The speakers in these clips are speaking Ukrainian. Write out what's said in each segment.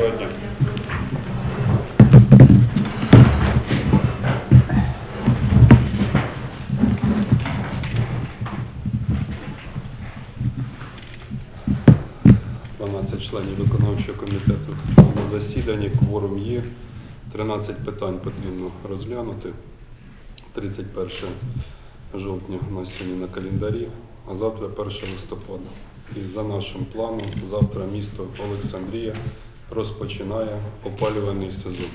Сьогодні. Дванадцять членів виконавчого комітету на засіданні, кворум є. 13 питань потрібно розглянути. 31 жовтня у нас сьогодні на календарі, а завтра 1 листопада. І за нашим планом, завтра місто Олександрія розпочинає опалювальний сезон.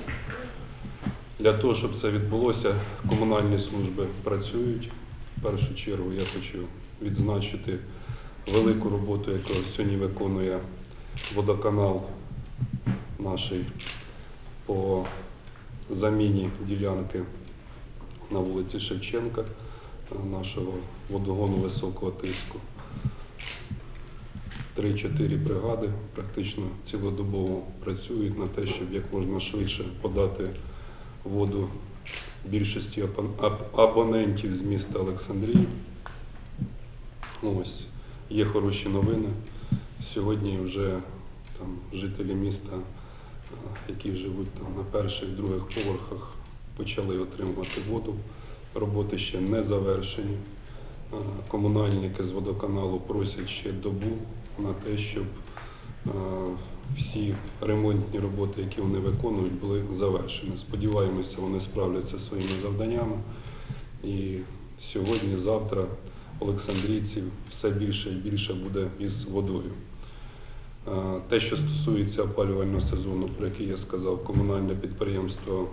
Для того, щоб це відбулося, комунальні служби працюють. В першу чергу я хочу відзначити велику роботу, яку сьогодні виконує водоканал наш по заміні ділянки на вулиці Шевченка, нашого водогону високого тиску. Три-чотири бригади практично цілодобово працюють на те, щоб як можна швидше подати воду більшості абонентів з міста Олександрії. Ось є хороші новини. Сьогодні вже там жителі міста, е, які живуть там на перших, других поверхах, почали отримувати воду. Роботи ще не завершені. Е, Комунальники з водоканалу просять ще добу на те, щоб е, всі ремонтні роботи, які вони виконують, були завершені. Сподіваємося, вони справляться своїми завданнями. І сьогодні, завтра Олександрійців все більше і більше буде із водою. Е, Те, що стосується опалювального сезону, про який я сказав, комунальне підприємство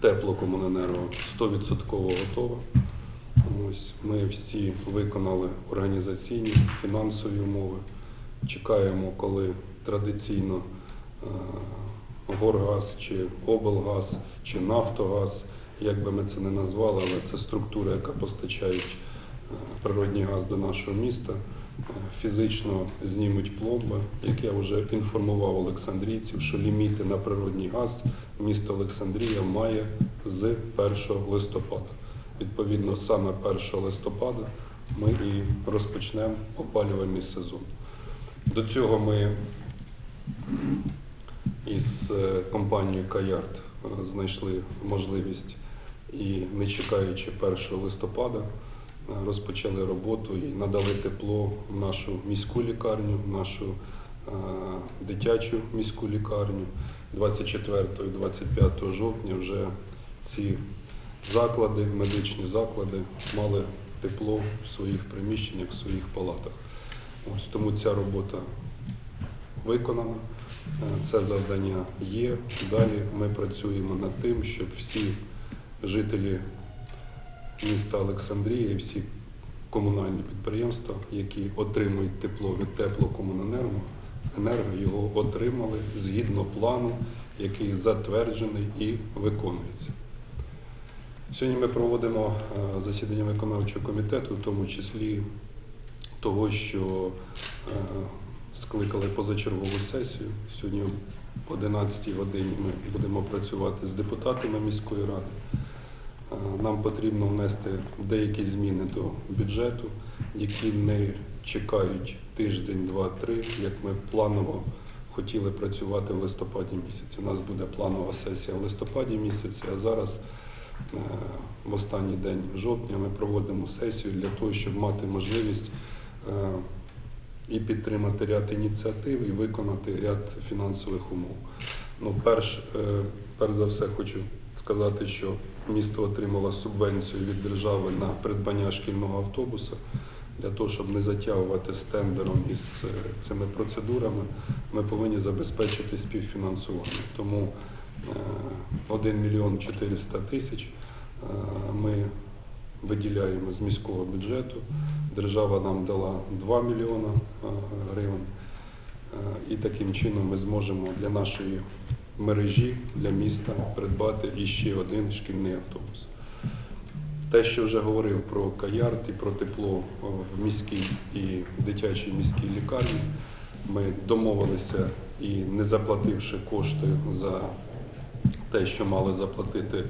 Теплокомуненерго 100% готове. Ми всі виконали організаційні, фінансові умови. Чекаємо, коли традиційно е, Горгаз чи облгаз чи Нафтогаз, як би ми це не назвали, але це структура, яка постачає е, природній газ до нашого міста. Е, Фізично знімуть пломби, як я вже інформував Олександрійців, що ліміти на природній газ місто Олександрія має з 1 листопада. Відповідно, саме 1 листопада ми і розпочнемо опалювальний сезон. До цього ми із е, компанією Каярд знайшли можливість і не чекаючи 1 листопада, е, розпочали роботу і надали тепло в нашу міську лікарню, в нашу е, дитячу міську лікарню. 24 і 25 жовтня вже ці заклади, медичні заклади мали тепло в своїх приміщеннях, в своїх палатах. Ось тому ця робота виконана, е, це завдання є. Далі ми працюємо над тим, щоб всі жителі міста Олександрія і всі комунальні підприємства, які отримують тепло від теплокомуненерго, енерго його отримали згідно плану, який затверджений і виконується. Сьогодні ми проводимо е, засідання виконавчого комітету, в тому числі того, що е, скликали позачергову сесію. Сьогодні в 11 годині ми будемо працювати з депутатами міської ради. Е, Нам потрібно внести деякі зміни до бюджету, які не чекають тиждень, два, три, як ми планово хотіли працювати в листопаді місяці. У нас буде планова сесія в листопаді місяці, а зараз в останній день жовтня ми проводимо сесію для того, щоб мати можливість е, і підтримати ряд ініціатив, і виконати ряд фінансових умов. Ну, перш, е, перш за все хочу сказати, що місто отримало субвенцію від держави на придбання шкільного автобуса. Для того, щоб не затягувати з тендером і з е, цими процедурами, ми повинні забезпечити співфінансування. Тому е, 1 мільйон 400 тисяч е, ми виділяємо з міського бюджету. Держава нам дала 2 мільйона е, гривень. Е, І таким чином ми зможемо для нашої мережі, для міста придбати іще один шкільний автобус. Те, що вже говорив про Каярд і про тепло в міській і дитячій міській лікарні, ми домовилися і не заплативши кошти за те, що мали заплатити е,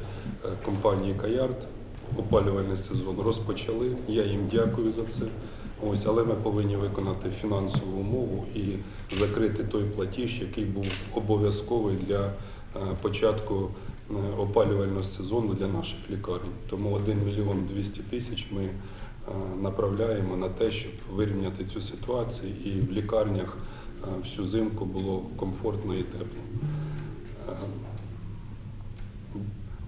компанії Каярд, опалювальний сезон розпочали. Я їм дякую за це. Ось, але ми повинні виконати фінансову умову і закрити той платіж, який був обов'язковий для е, початку е, опалювального сезону для наших лікарень. Тому 1 мільйон 200 тисяч ми направляємо на те, щоб вирівняти цю ситуацію і в лікарнях всю зимку було комфортно і тепло.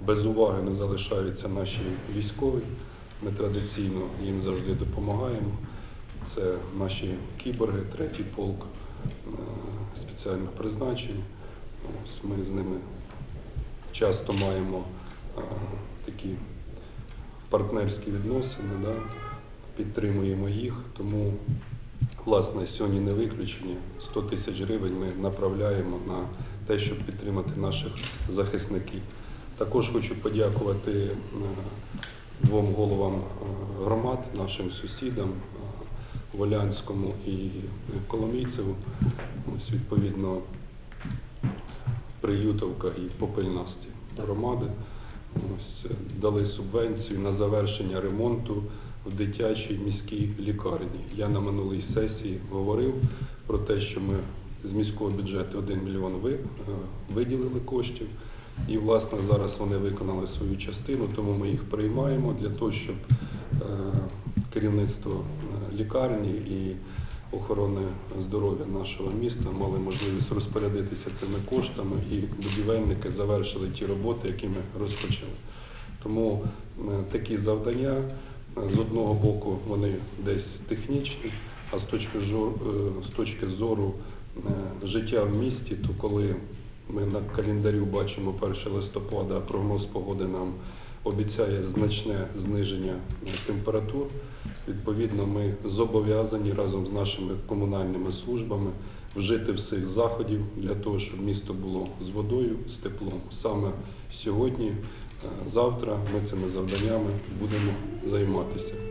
Без уваги не залишаються наші військові. Ми традиційно їм завжди допомагаємо. Це наші кіборги, третій полк е, спеціально призначені. Ось Ми з ними часто маємо е, такі партнерські відносини, да? підтримуємо їх. Тому, власне, сьогодні не виключення. 100 тисяч гривень ми направляємо на те, щоб підтримати наших захисників. Також хочу подякувати е, двом головам е, громад, нашим сусідам, е, Волянському і Коломійцеву. Ось, відповідно, Приютовка і Попельнасті громади. Ось, дали субвенцію на завершення ремонту в дитячій міській лікарні. Я на минулій сесії говорив про те, що ми з міського бюджету 1 мільйон ви- виділили коштів. І, власне, зараз вони виконали свою частину, тому ми їх приймаємо для того, щоб е, керівництво е, лікарні і охорони здоров'я нашого міста мали можливість розпорядитися цими коштами і будівельники завершили ті роботи, які ми розпочали. Тому е, такі завдання з одного боку вони десь технічні, а з точки зору, з точки зору життя в місті, то коли ми на календарю бачимо 1 листопада, прогноз погоди нам обіцяє значне зниження температур. Відповідно, ми зобов'язані разом з нашими комунальними службами вжити всіх заходів для того, щоб місто було з водою, з теплом. Саме сьогодні, е, завтра ми цими завданнями будемо займатися.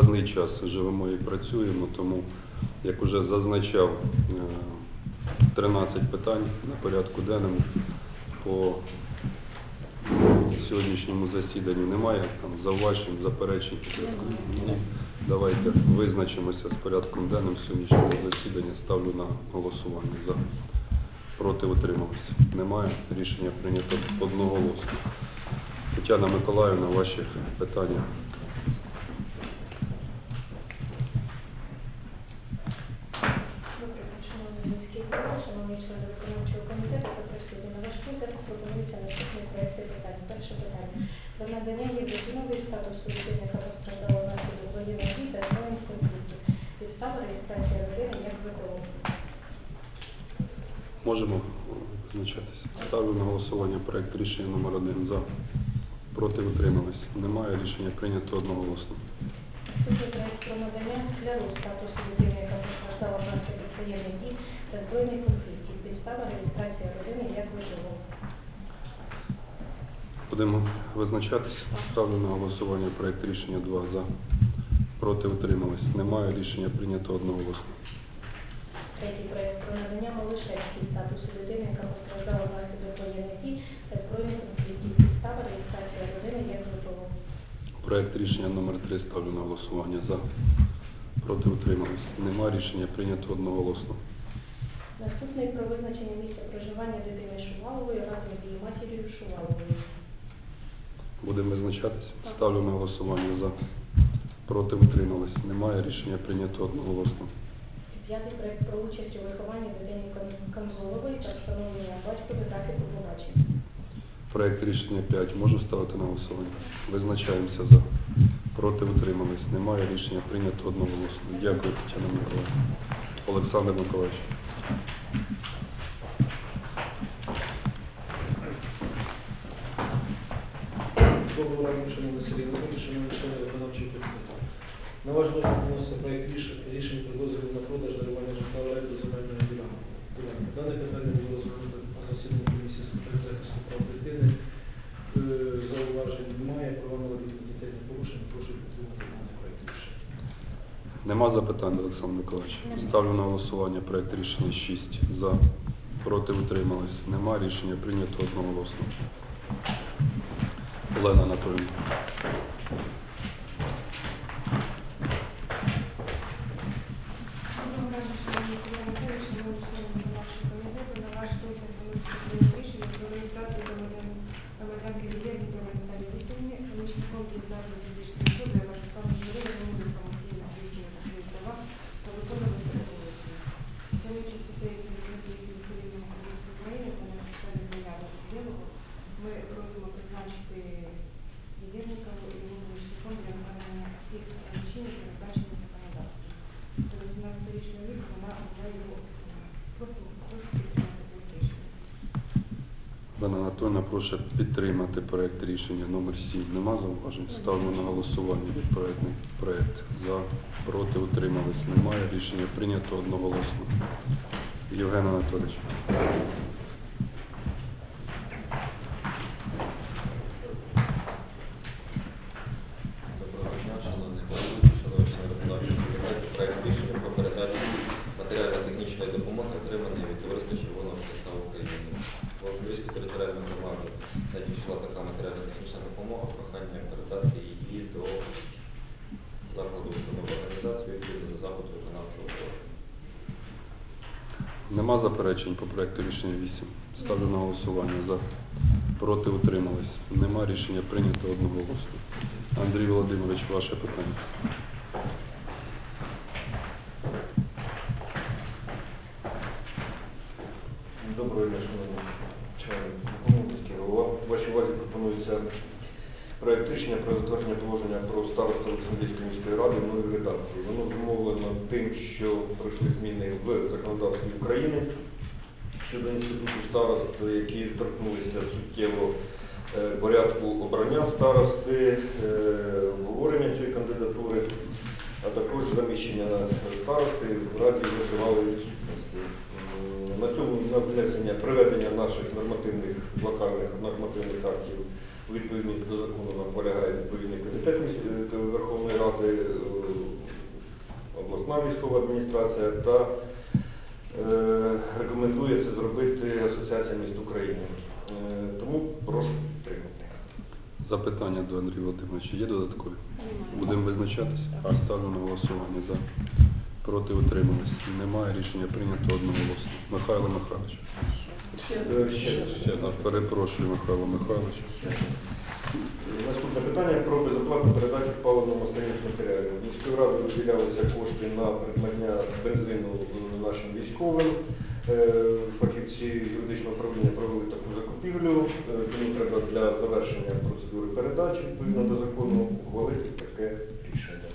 Складний час живемо і працюємо, тому, як уже зазначав, е, 13 питань на порядку денному по сьогоднішньому засіданню немає там зауважень, заперечень. Ні. Давайте визначимося з порядком денним сьогоднішнього засідання. Ставлю на голосування за. Проти утрималися. Немає. Рішення прийнято одноголосно. Тетяна Миколаївна, ваші питання. Можемо визначатися. Ставлю на голосування проект рішення номер один за. Проти утримались. Немає. Рішення прийнято одноголосно. Проект про надання скляru статусу людини, яка постраждала внаслідок воєнних дій та збройних конфліктів. Підстава реєстрації родини як ВПО. Будемо визначатися. Ставлю на голосування проект рішення 2 за. Проти утримались. Немає. Рішення прийнято одноголосно. Третій проект про надання малишевській статусу людини, яка постраждала внаслідок воєнних дій та збройних конфліктів. Підстава реєстрації родини як ВПО. Проект рішення номер 3 ставлю на голосування за. Проти утримались. Немає. Рішення прийнято одноголосно. Наступний про визначення місця проживання дитини Шувалової разом з її матір'ю Шуваловою. Будемо визначатися. Ставлю на голосування за. Проти утримались. Немає. Рішення прийнято одноголосно. П'ятий проект про участь у вихованні дитини Камзолової та встановлення батькові графіку побачення. Проект рішення 5 можу ставити на голосування. Визначаємося за. Проти утримались. Немає рішення прийнято одноголосно. Дякую, Тетяна Миколаївна. Олександр Миколаївич. Доброго ранку, шановний Сергій Анатолійович, шановні члени виконавчого комітету. На ваш розгляд вноситься проект ріш- рішень про дозвіл на продаж Дане питання було розглянуто на засіданні комісії з питань захисту прав дитини. Е, Зауважень немає, права малолітніх дітей не порушені. Прошу підтримати даний проект рішення. Нема запитань, Олександр Миколаївич. Ставлю на голосування проект рішення 6 за. Проти утримались. Нема рішення прийнято одноголосно. Олена Анатолійовна. Доброго ранку, шановні колеги, шановні члени виконавчого комітету. На ваш розгляд виноситься проект рішення про реєстрацію громадян громадянки Вілєві та Наталі Вікторівні, помічником Київзавжди фізичної особи, яка стала журою вимоги самостійно включення та свої права та виконувати обов'язки. Керуючись статтею 38 Цивільного кодексу України та на підставі заяви Вілєвого, ми просимо призначити Вілєвника його помічником для виконання всіх речень, передбачених законодавством. До 18-річного віку вона була його просто просто підтримати проект рішення. Олена Анатольовна, прошу підтримати проєкт рішення номер 7. Нема зауважень? Ставлю на голосування відповідний проект. За, проти, утримались. Немає. Рішення прийнято одноголосно. Євген Анатолійович. Доброго дня, шановні колеги, шановні члени виконавчого комітету. Проект рішення про передачу матеріально-технічної допомоги, отриманої від Товариства Червоного Хреста України. В Володимирській територіальній громаді надійшла така матеріально-технічна допомога, прохання передати її до закладу установи організації відповідно до заходу виконавчого органу. Нема заперечень по проекту рішення 8. Ставлю на голосування за. Проти утримались. Нема рішення прийнято одноголосно. Андрій Володимирович, ваше питання. Доброго дня, шановні члени виконавчого міський голова. Вашій увазі пропонується проект рішення про затвердження положення про старосту Олександрійської міської ради в новій редакції. Воно зумовлено тим, що пройшли зміни в законодавстві України щодо інституту старост, які торкнулися суттєво е, порядку обрання старости, е, обговорення цієї кандидатури, а також заміщення старости в раді його відсутності. На цьому на внесення приведення наших нормативних локальних нормативних актів відповідність до закону нам полягає відповідний комітет е, Верховної Ради, е, обласна військова адміністрація та е, рекомендує це зробити Асоціація міст України. Е, Тому прошу підтримати. Запитання до Андрія Володимировича є додаткові? Будемо визначатися? Ставлю на голосування за. Проти утримались. Немає рішення прийнято одноголосно. Михайло Михайлович. Е, Ще раз. Перепрошую, Михайло Михайлович. Наступне питання про безоплатну передачу паливно-мастильних матеріалів. Міською радою виділялися кошти на придбання бензину е, нашим військовим. Е, Фахівці юридичного управління провели таку закупівлю, Е, тому треба для завершення процедури передачі відповідно до закону ухвалити таке рішення.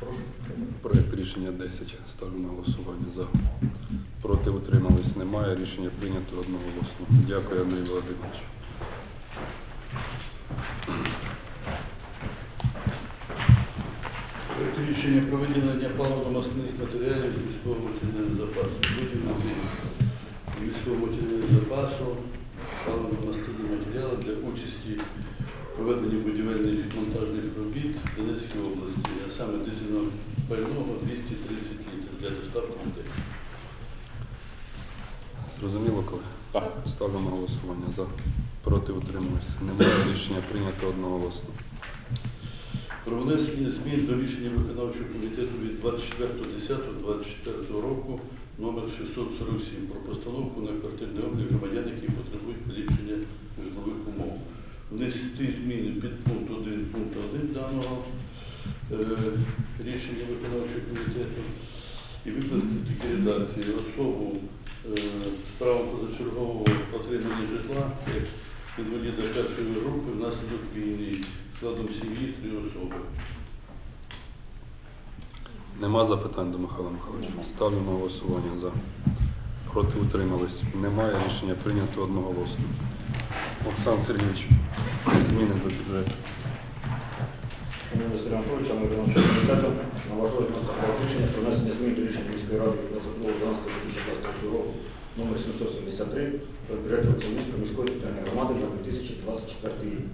Прошу. Проект рішення 10. Ставлю на голосування за. Проти утримались. Немає. Рішення прийнято одноголосно. Дякую, Андрій Володимирович. Рішення про виділення паливно-мастильних матеріалів з військового матеріального запасу. Виділення військового матеріального запасу паливно-мастильні матеріали для участі в проведенні будівельних монтажних робіт в Донецькій області, а саме дизельного пального 230 літрів для доставки людей. Зрозуміло, коли? Так. Ставлю на голосування за. Проти утримались. Немає. Рішення прийнято одноголосно. Про внесення змін до рішення виконавчого комітету від 24.10.24 року номер 647 про постановку на квартирний облік громадян, які потребують поліпшення житлових умов. Внести зміни під пункт 1 пункт 1 даного е, рішення виконавчого комітету і викласти такі редакції особу е, з правом позачергового отримання житла як інваліда першої групи внаслідок війни складом сім'ї три особи. Нема запитань до Михайла Михайловича. Ставлю на голосування за. Проти утримались. Немає. Рішення прийнято одноголосно. Оксан Сергійович, зміни до бюджету. Шановний Василь Анатолійович, а ми комітету на важливість рішення про внесення змін до рішення міської ради від 22.12.2023 року номер 773 про бюджет Олександрівської міської територіальної громади на 2024 рік.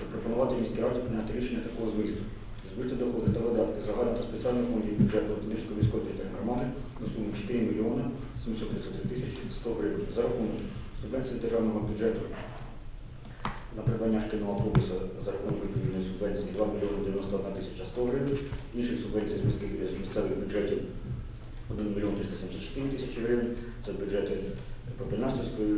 Запропонувати міській раді прийняти рішення такого змісту. Збити доходи та видатки загального та спеціального фондів бюджету Олександрівської міської територіальної громади на суму 4 мільйони 733 тисячі 100 гривень за рахунок субвенції державного бюджету на придбання шкільного автобуса за рахунок відповідної субвенції 2 мільйони 91 тисяча 100 гривень, інших субвенцій з міських з місцевих бюджетів 1 мільйон 374 тисячі гривень, це бюджети Попельнастівської,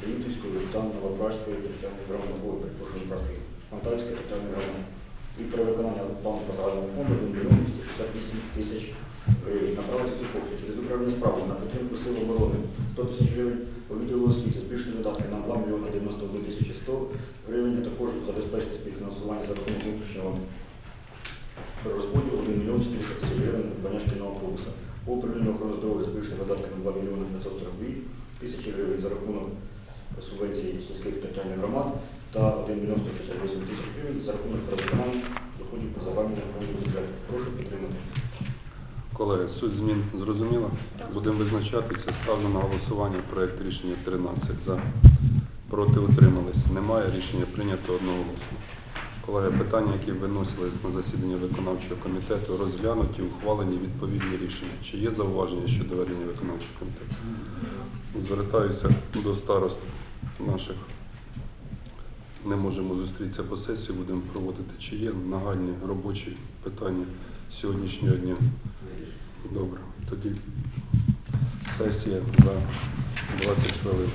Київської та Новопражської територіальної громади, перепрошую, Антальської територіальної громади. І про виконання плану по загальному фонду 1 мільйон 268 тисяч. Направити ці кошти через управління справами на підтримку сил оборони 100 тисяч гривень, по відділу освіти збільшити видатки на 2 мільйони 91 тисячі 100 гривень, а також забезпечити співфінансування за рахунок внутрішнього розподілу 1 мільйон 400 тисяч гривень на придбання шкільного автобуса. По управлінню охорони здоров'я збільшити видатки на 2 мільйони 542 тисячі гривень за рахунок субвенції сільських територіальних громад та 1 мільйон 168 тисяч гривень за рахунок перевиконання доходів по загальному бюджету. Прошу підтримати. Колеги, суть змін зрозуміла? Будемо визначатися. Ставлю на голосування проект рішення 13 за. Проти утримались. Немає. Рішення прийнято одноголосно. Колеги, питання, які виносились на засідання виконавчого комітету, розглянуті, ухвалені відповідні рішення. Чи є зауваження щодо ведення виконавчого комітету? Звертаюся до старост наших. Не можемо зустрітися по сесії, будемо проводити. Чи є нагальні робочі питання сьогоднішнього дня? Добре, тоді сесія за 20 хвилин.